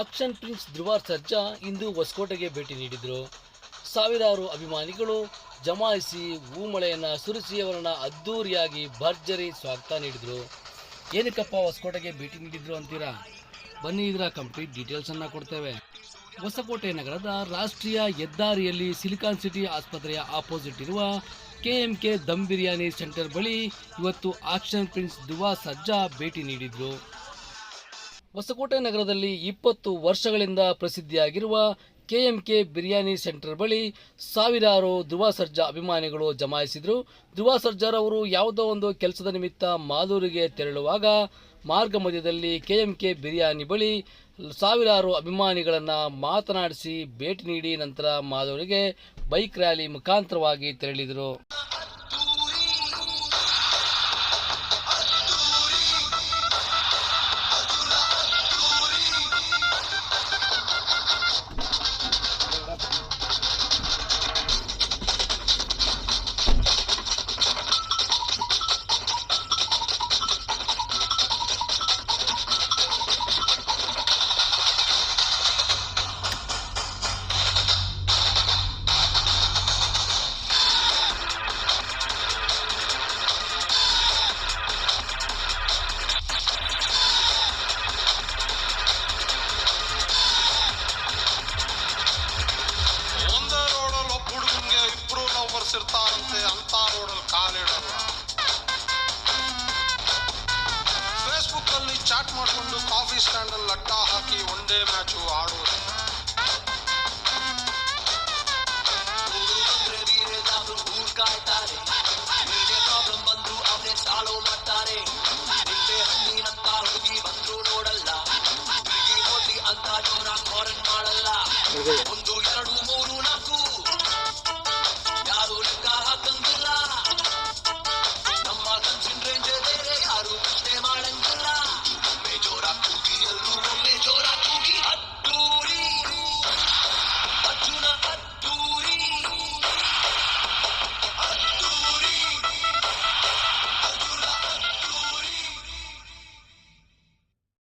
Action prince Dhruva Sarja ಇಂದು ಹೊಸಕೋಟೆಗೆ ಭೇಟಿ ನೀಡಿದರು. ಸಾವಿರಾರು ಅಭಿಮಾನಿಗಳು ಜಮಾಯಿಸಿ ಹೂಮಳೆಯನ್ನು ಸುರಿಸಿ ಅವರನ್ನು ಅದ್ಧೂರಿಯಾಗಿ ಭರ್ಜರಿ ಸ್ವಾಗತ ನೀಡಿದರು. ಏನಕ್ಕಪ್ಪ ಹೊಸಕೋಟೆಗೆ ಭೇಟಿ ನೀಡಿದ್ರು ಅಂತೀರಾ? ಬನ್ನಿ ಇದರ ಕಂಪ್ಲೀಟ್ ಡೀಟೇಲ್ಸನ್ನು ಕೊಡ್ತೇವೆ. ಹೊಸಕೋಟೆ ನಗರದ ರಾಷ್ಟ್ರೀಯ ಹೆದ್ದಾರಿಯಲ್ಲಿ ಸಿಲಿಕಾನ್ ಸಿಟಿ ಆಸ್ಪತ್ರೆಯ ಆಪೋಸಿಟ್ ಇರುವ K M K dum biryani centre ಬಳಿ ಇವತ್ತು ಆಕ್ಷನ್ ಪ್ರಿನ್ಸ್ ದುವಾ ಸರ್ಜಾ ಭೇಟಿ ನೀಡಿದ್ರು. ಹೊಸಕೋಟೆ ನಗರದಲ್ಲಿ ಇಪ್ಪತ್ತು ವರ್ಷಗಳಿಂದ ಪ್ರಸಿದ್ಧಿಯಾಗಿರುವ ಕೆಎಂಕೆ ಬಿರಿಯಾನಿ ಸೆಂಟರ್ ಬಳಿ ಸಾವಿರಾರು ಧ್ರುವ ಸರ್ಜಾ ಅಭಿಮಾನಿಗಳು ಜಮಾಯಿಸಿದರು. ಧ್ರುವ ಸರ್ಜಾರ್ ಅವರು ಯಾವುದೋ ಒಂದು ಕೆಲಸದ ನಿಮಿತ್ತ ಮಾಲೂರಿಗೆ ತೆರಳುವಾಗ ಮಾರ್ಗ ಮಧ್ಯದಲ್ಲಿ ಕೆಎಂಕೆ ಬಿರಿಯಾನಿ ಬಳಿ ಸಾವಿರಾರು ಅಭಿಮಾನಿಗಳನ್ನು ಮಾತನಾಡಿಸಿ ಭೇಟಿ ನೀಡಿ ನಂತರ ಮಾಲೂರಿಗೆ ಬೈಕ್ ರ್ಯಾಲಿ ಮುಖಾಂತರವಾಗಿ ತೆರಳಿದರು. ಚಾಟ್ ಮಾಡ್ಕೊಂಡು ಕಾಫಿ ಸ್ಟ್ಯಾಂಡ್ ಅಲ್ಲಿ ಅಡ್ಡ ಹಾಕಿ ಒನ್ ಡೇ ಮ್ಯಾಚು ಆಡುವುದು